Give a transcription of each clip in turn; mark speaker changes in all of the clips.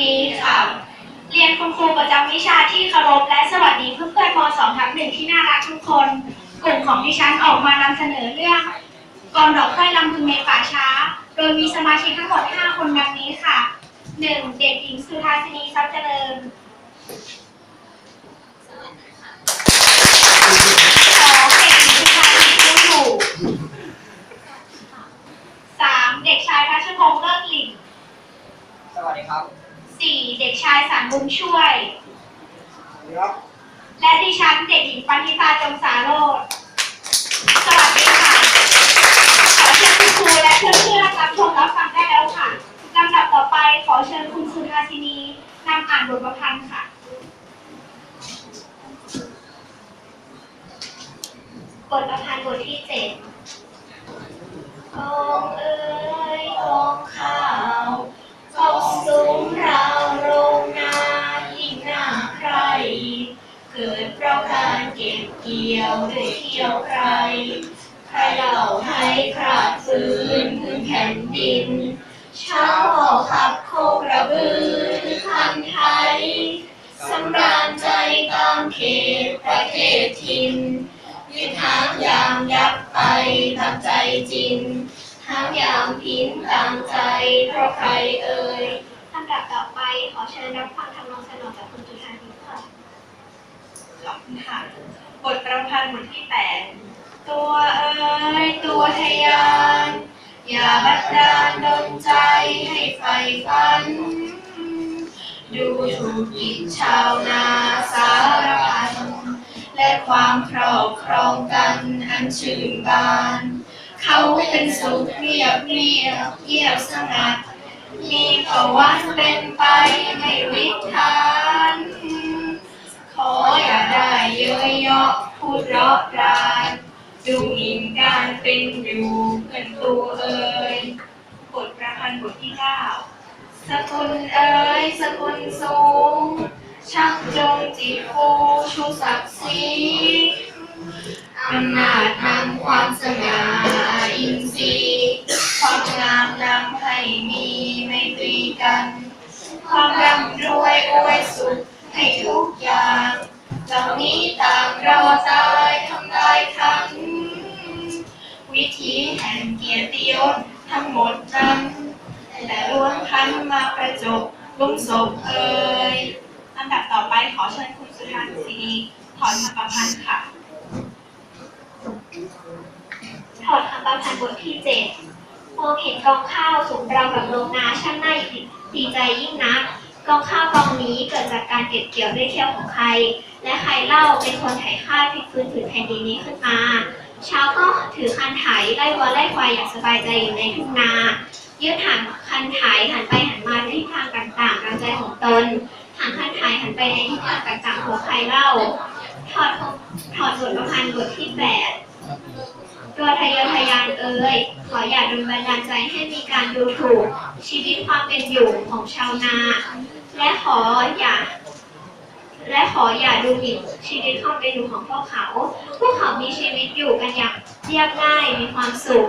Speaker 1: ดีค่ะ เรียนคุณครูประจำวิชาที่เคารพและสวัสดีเพื่อนๆม .2 ทับหนึ่งที่น่ารักทุกคน กลุ่มของดิฉันออกมานำเสนอเรื่องกองดอกไม้ลำพึงในป่าช้า โดยมีสมาชิกทั้งหมด 5 คนดังนี้ค่ะ 1. เด็กหญิงสุธาสินีทรัพย์เจริญ สองเด็กหญิงสุชาลีผู้ถูกสามเด็กชายพัชพงษ์เลิศหลิง
Speaker 2: สวัสดีครับ
Speaker 1: สี่ เด็กชายสันบุญช่วย
Speaker 2: สวัสดีครับ
Speaker 1: และดิฉันเด็กหญิงปันธิตาจงสาโรธสวัสดีค่ะ ขอเชิญคุณครูและเพื่อนๆรับชมรับฟังได้แล้วค่ะลำดับต่อไปขอเชิญคุณสุธาสินีนำอ่านบทประพันธ์ค่ะ เกี่ยวด้วยเที่ยวใคร ใครเล่าให้คราดฟื้นพื้นแผ่นดิน เช้าออกขับโคกระบือคันไทยสำราญใจตามเขตประเทศถิ่นยึดหางยามยับไปตามใจจริงหางยามพินตามใจเพราะใครเอ่ยลำดับต่อไปขอเชิญรับฟังทำนองสนองจากคุณจุธาทิพย์ค่ะ
Speaker 3: ขอบคุณค่ะ บทประพันธ์บทที่แปดตัวเอ๋ยตัวทยาน อย่าบัดดาลดนใจให้ไฟฝัน ดูถูกหยิบชาวนาสารพัน และความครอบครองกันอันชื่นบาน เขาเป็นสุขเรียบเรียบเงียบสงัด มีประวัติเป็นไปไม่วิถานขออย่าได้ย พราะรานดูหมิ่นการเป็นอยู่เพื่อนตัวเอ่ยบทประพันธ์บทที่เก้าสกุลเอ่ยสกุลสูง ชักจงจิตฟูชูศักดิ์ศรีอำนาจนำความสง่าอินทรีย์ความงามนำให้มีไม่ตรีกัน ความร่ำรวยอวยสุขให้ทุกอย่าง เหล่านี้ต่างรอตายทำลายทั้ง วิธีแห่งเกียรติยศทั้งหมดนั้นแต่ล้วนพันมาประจบลุ่มศพเอ่ยอันดับต่อไปขอเชิญคุณสุธาสินีถอนคำประพันธ์ค่ะ
Speaker 1: ถอดคำประพันธ์บทที่เจ็ดมองเห็นกองข้าวสูงราวกับโรงนาช่างน่าดีใจยิ่งนัก กองข้าวกองนี้เกิดจากการเก็บเกี่ยวด้วยเที่ยวของใคร และใครเล่าเป็นคนไถข้าวพลิกฟื้นผืนแผ่นดินนี้ขึ้นมาเช้าก็ถือคันไถไล่วัวไล่ควายอย่างสบายใจอยู่ในทุ่งนายืดหางคันไถหันไปหันมาในทิศทางต่างๆตามใจของตนหางคันไถหันไปในทิศทางต่างๆหัวใครเล่า ถอดถอดบทประพันธ์บทที่แปดตัวทะเยอทะยานเอ่ยขออย่าดลบันดาลใจให้มีการดูถูกชีวิตความเป็นอยู่ของชาวนา และขออย่า และขออย่าดูหมิ่นชีวิตความเป็นอยู่ของพวกเขา พวกเขามีชีวิตอยู่กันอย่างเรียบง่ายมีความสุข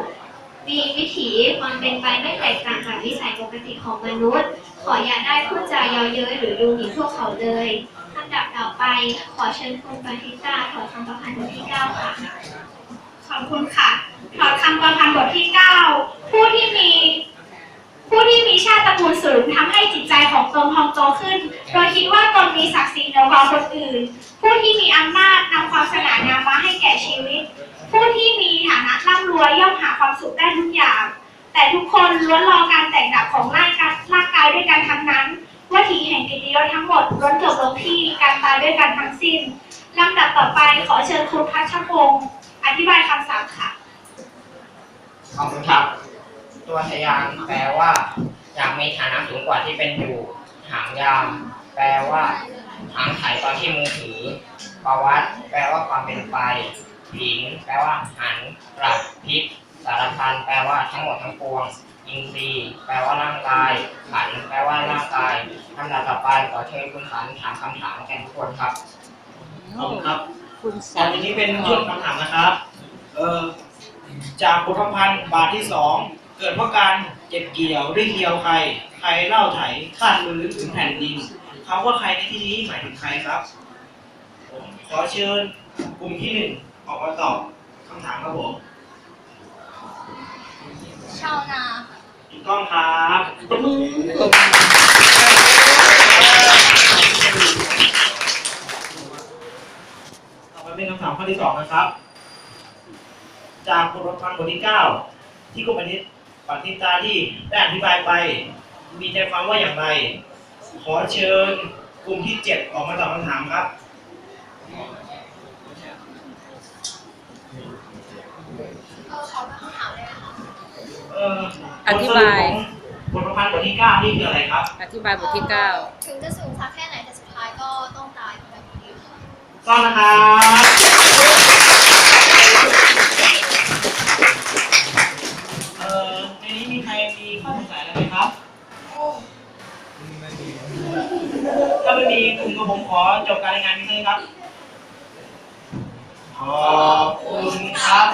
Speaker 1: มีวิถีความเป็นไปไม่แตกต่างจากวิสัยปกติของมนุษย์ ขออย่าได้พูดจาเยาะเย้ยหรือดูหมิ่นพวกเขาเลยลำดับต่อไป ขอเชิญคุณปฏิตาถอดคำประพันธ์บทที่เก้าค่ะ
Speaker 3: ขอบคุณค่ะถอดคำประพันธ์บทที่ 9 ผู้ที่มี ผู้ที่มีชาติตระกูลสูงทำให้จิตใจของตนพองโตขึ้น โดยคิดว่าตน มีศักดิ์ศรีเหนือกว่าคนอื่น ผู้ที่มีอำนาจนำความสง่างามมาให้แก่ชีวิต ผู้ที่มีฐานะร่ำรวยย่อมหาความสุขได้ทุกอย่าง แต่ทุกคนล้วนรอการแตกดับของร่างกายร่างกายด้วยกันทั้งนั้นว่าทีแห่งกิติยศทั้งหมดล้วนจบลงที่การตายด้วยกันทั้งสิ้นลำดับต่อไปขอเชิญคุณพัชพงศ์อธิบายคำศัพท์ค่ะ
Speaker 2: ขอบคุณครับ ตัวทะยานแปลว่า อยากมีฐานะสูงกว่าที่เป็นอยู่ หางยาม แปลว่าหางไถตอนที่มือถือประวัติแปลว่าความเป็นไปหญิงแปลว่าหันกลับพลิกสารพันแปลว่าทั้งหมดทั้งปวงอินทรีย์แปลว่าร่างกายขันแปลว่าร่างกายลำดับต่อไปขอเชิญคุณขันถามคำถามแก่ทุกคนครับ
Speaker 4: ขอบคุณครับตอนนี้เป็นช่วงคำถามนะครับ เอ่อจากบทประพันธ์บาทที่สองเกิดเพราะการเจ็บเกี่ยวด้วยเกี่ยวใคร ใครเล่าไถคาดมือถึงแผ่นดิน คำว่าใครในที่นี้หมายถึงใครครับ ผมขอเชิญกลุ่มที่หนึ่งออกมาตอบคำถามครับผม
Speaker 1: ชาวนา
Speaker 4: ถูกต้องครับต่อไปเป็นคำถามข้อที่สองนะครับ จากบทประพันธ์บทที่เก้าที่กรมนิตปฏิตาที่ได้อธิบายไป มีใจความว่าอย่างไร ขอเชิญกลุ่มที่เจ็ดออกมาตอบคำถามครับ
Speaker 1: เออขอคำถามเลยนะคะ
Speaker 4: เอ่อ
Speaker 5: อธิบาย
Speaker 4: บทสรุปของบทประพันธ์บทที่เก้านี่คืออะไรครับ
Speaker 5: อธิบายบทที่เก้า
Speaker 1: ถึงจะสูงสักแค่ไหนแต่สุดท้ายก็ต้องตายแบบนี้ค่ะ
Speaker 4: ต้องนะครับ ไม่มีกลุ่มก็บผมขอจบการรายงานนี้เลยครับ ขอบคุณครับ